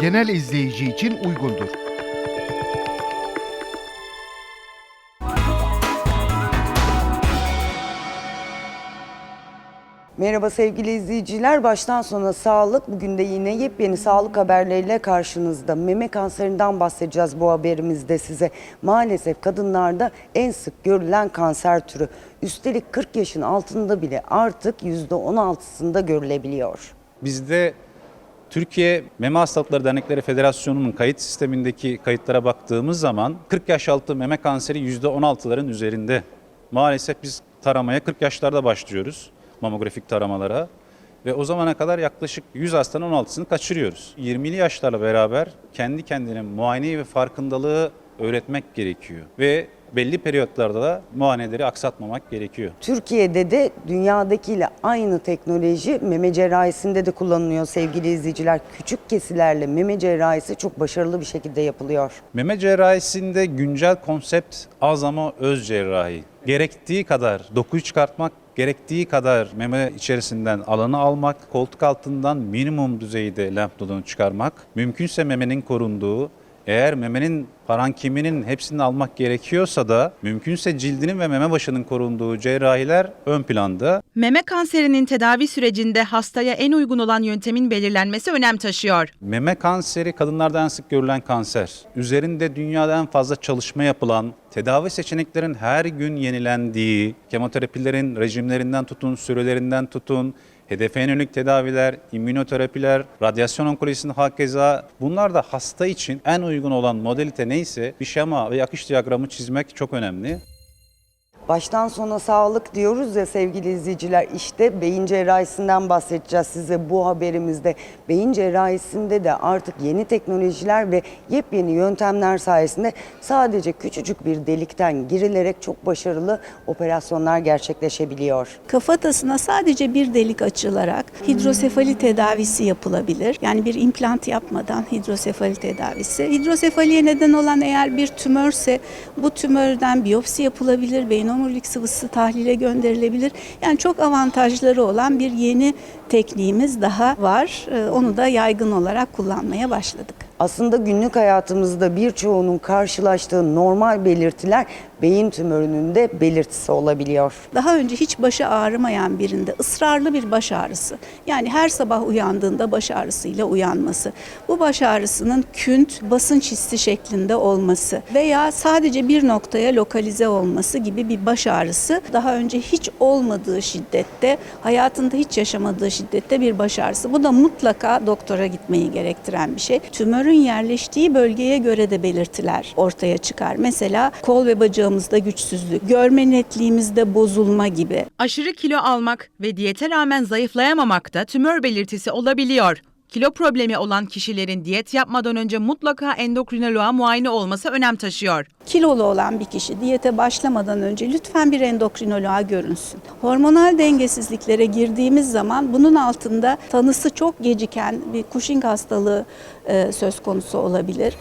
genel izleyici için uygundur. Merhaba sevgili izleyiciler. Baştan sona sağlık. Bugün de yine yepyeni sağlık haberleriyle karşınızda. Meme kanserinden bahsedeceğiz bu haberimizde size. Maalesef kadınlarda en sık görülen kanser türü. Üstelik 40 yaşın altında bile artık %16'sında görülebiliyor. Bizde Türkiye Meme Hastalıkları Dernekleri Federasyonu'nun kayıt sistemindeki kayıtlara baktığımız zaman 40 yaş altı meme kanseri %16'ların üzerinde. Maalesef biz taramaya 40 yaşlarda başlıyoruz mamografik taramalara ve o zamana kadar yaklaşık 100 hastanın 16'sını kaçırıyoruz. 20'li yaşlarla beraber kendi kendine muayeneyi ve farkındalığı öğretmek gerekiyor ve belli periyotlarda da muayeneleri aksatmamak gerekiyor. Türkiye'de de dünyadakiyle aynı teknoloji meme cerrahisinde de kullanılıyor sevgili izleyiciler. Küçük kesilerle meme cerrahisi çok başarılı bir şekilde yapılıyor. Meme cerrahisinde güncel konsept az ama öz cerrahi. Gerektiği kadar dokuyu çıkartmak, gerektiği kadar meme içerisinden alanı almak, koltuk altından minimum düzeyde lenf nodunu çıkarmak, mümkünse memenin korunduğu, eğer memenin parankiminin hepsini almak gerekiyorsa da mümkünse cildinin ve meme başının korunduğu cerrahiler ön planda. Meme kanserinin tedavi sürecinde hastaya en uygun olan yöntemin belirlenmesi önem taşıyor. Meme kanseri kadınlarda en sık görülen kanser. Üzerinde dünyada en fazla çalışma yapılan, tedavi seçeneklerin her gün yenilendiği, kemoterapilerin rejimlerinden tutun, sürelerinden tutun, hedefe yönelik tedaviler, immünoterapiler, radyasyon onkolojisinin hakeza bunlar da hasta için en uygun olan modalite neyse bir şema ve akış diyagramı çizmek çok önemli. Baştan sona sağlık diyoruz ya sevgili izleyiciler. İşte beyin cerrahisinden bahsedeceğiz size bu haberimizde. Beyin cerrahisinde de artık yeni teknolojiler ve yepyeni yöntemler sayesinde sadece küçücük bir delikten girilerek çok başarılı operasyonlar gerçekleşebiliyor. Kafatasına sadece bir delik açılarak hidrosefali tedavisi yapılabilir. Yani bir implant yapmadan hidrosefali tedavisi. Hidrosefaliye neden olan eğer bir tümörse bu tümörden biyopsi yapılabilir, beyin omurilik sıvısı tahlile gönderilebilir. Yani çok avantajları olan bir yeni tekniğimiz daha var. Ee, Onu da yaygın olarak kullanmaya başladık. Aslında günlük hayatımızda birçoğunun karşılaştığı normal belirtiler beyin tümörünün de belirtisi olabiliyor. Daha önce hiç başı ağrımayan birinde ısrarlı bir baş ağrısı. Yani her sabah uyandığında baş ağrısıyla uyanması. Bu baş ağrısının künt, basınç hissi şeklinde olması veya sadece bir noktaya lokalize olması gibi bir baş ağrısı daha önce hiç olmadığı şiddette, hayatında hiç yaşamadığı şiddette bir baş ağrısı. Bu da mutlaka doktora gitmeyi gerektiren bir şey. Tümörün yerleştiği bölgeye göre de belirtiler ortaya çıkar. Mesela kol ve bacağımızda güçsüzlük, görme netliğimizde bozulma gibi. Aşırı kilo almak ve diyete rağmen zayıflayamamak da tümör belirtisi olabiliyor. Kilo problemi olan kişilerin diyet yapmadan önce mutlaka endokrinoloğa muayene olması önem taşıyor. Kilolu olan bir kişi diyete başlamadan önce lütfen bir endokrinoloğa görünsün. Hormonal dengesizliklere girdiğimiz zaman bunun altında tanısı çok geciken bir Cushing hastalığı e, söz konusu olabilir.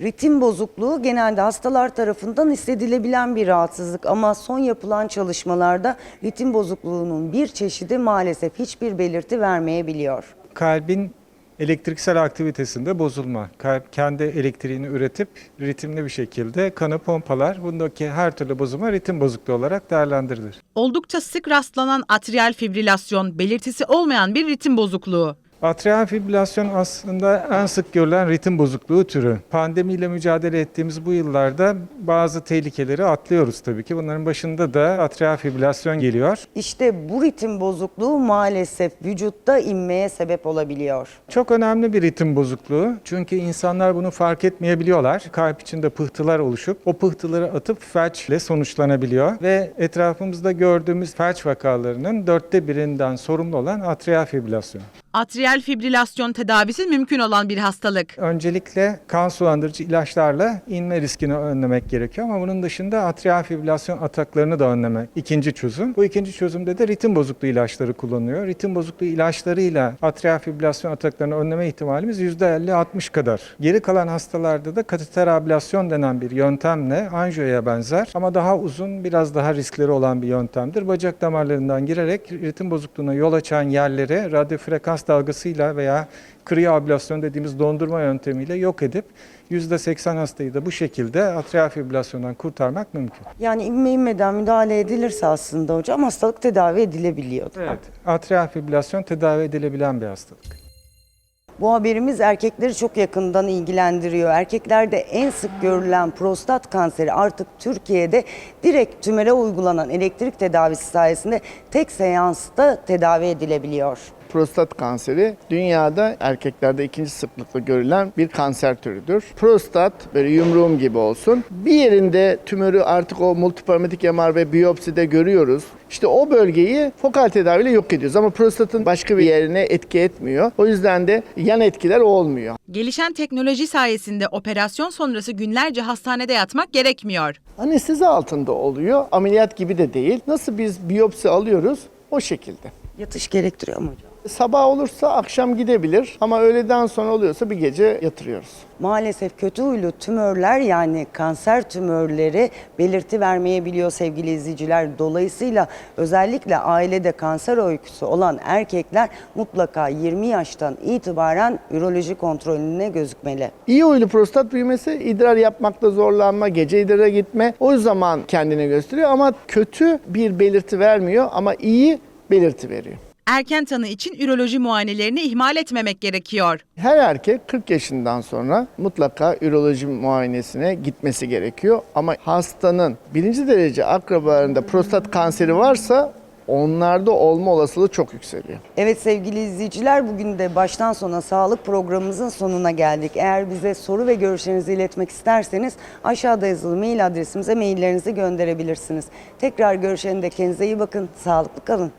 Ritim bozukluğu genelde hastalar tarafından hissedilebilen bir rahatsızlık ama son yapılan çalışmalarda ritim bozukluğunun bir çeşidi maalesef hiçbir belirti vermeyebiliyor. kalbin elektriksel aktivitesinde bozulma. Kalp kendi elektriğini üretip ritimli bir şekilde kanı pompalar. Bundaki her türlü bozulma ritim bozukluğu olarak değerlendirilir. Oldukça sık rastlanan atrial fibrilasyon belirtisi olmayan bir ritim bozukluğu. Atrial fibrilasyon aslında en sık görülen ritim bozukluğu türü. Pandemiyle mücadele ettiğimiz bu yıllarda bazı tehlikeleri atlıyoruz tabii ki. Bunların başında da atrial fibrilasyon geliyor. İşte bu ritim bozukluğu maalesef vücutta inmeye sebep olabiliyor. Çok önemli bir ritim bozukluğu. Çünkü insanlar bunu fark etmeyebiliyorlar. Kalp içinde pıhtılar oluşup o pıhtıları atıp felçle sonuçlanabiliyor. Ve etrafımızda gördüğümüz felç vakalarının dörtte birinden sorumlu olan atrial fibrilasyon. Atrial fibrilasyon tedavisi mümkün olan bir hastalık. Öncelikle kan sulandırıcı ilaçlarla inme riskini önlemek gerekiyor ama bunun dışında atrial fibrilasyon ataklarını da önlemek ikinci çözüm. Bu ikinci çözümde de ritim bozukluğu ilaçları kullanılıyor. Ritim bozukluğu ilaçlarıyla atrial fibrilasyon ataklarını önleme ihtimalimiz %50-60 kadar. Geri kalan hastalarda da kateter ablasyon denen bir yöntemle anjiyoya benzer ama daha uzun biraz daha riskleri olan bir yöntemdir. Bacak damarlarından girerek ritim bozukluğuna yol açan yerlere radyo frekans dalgasıyla veya kriyoablasyon dediğimiz dondurma yöntemiyle yok edip %80 hastayı da bu şekilde atrial fibrilasyondan kurtarmak mümkün. Yani inme inmeden müdahale edilirse aslında hocam hastalık tedavi edilebiliyor. Evet. Atrial fibrilasyon tedavi edilebilen bir hastalık. Bu haberimiz erkekleri çok yakından ilgilendiriyor. Erkeklerde en sık görülen prostat kanseri artık Türkiye'de direkt tümöre uygulanan elektrik tedavisi sayesinde tek seansta tedavi edilebiliyor. Prostat kanseri dünyada erkeklerde ikinci sıklıkla görülen bir kanser türüdür. Prostat böyle yumruğum gibi olsun. Bir yerinde tümörü artık o multiparametrik MR ve biyopside görüyoruz. İşte o bölgeyi fokal tedaviyle yok ediyoruz ama prostatın başka bir yerine etki etmiyor. O yüzden de yan etkiler olmuyor. Gelişen teknoloji sayesinde operasyon sonrası günlerce hastanede yatmak gerekmiyor. Anestezi altında oluyor. Ameliyat gibi de değil. Nasıl biz biyopsi alıyoruz o şekilde. Yatış gerektiriyor mu hocam? Sabah olursa akşam gidebilir ama öğleden sonra oluyorsa bir gece yatırıyoruz. Maalesef kötü huylu tümörler yani kanser tümörleri belirti vermeyebiliyor sevgili izleyiciler. Dolayısıyla özellikle ailede kanser öyküsü olan erkekler mutlaka 20 yaştan itibaren üroloji kontrolüne gözükmeli. İyi huylu prostat büyümesi idrar yapmakta zorlanma, gece idrara gitme o zaman kendini gösteriyor ama kötü bir belirti vermiyor ama iyi belirti veriyor. Erken tanı için üroloji muayenelerini ihmal etmemek gerekiyor. Her erkek 40 yaşından sonra mutlaka üroloji muayenesine gitmesi gerekiyor. Ama hastanın birinci derece akrabalarında prostat kanseri varsa onlarda olma olasılığı çok yükseliyor. Evet sevgili izleyiciler bugün de baştan sona sağlık programımızın sonuna geldik. Eğer bize soru ve görüşlerinizi iletmek isterseniz aşağıda yazılı mail adresimize maillerinizi gönderebilirsiniz. Tekrar görüşene de kendinize iyi bakın, sağlıklı kalın.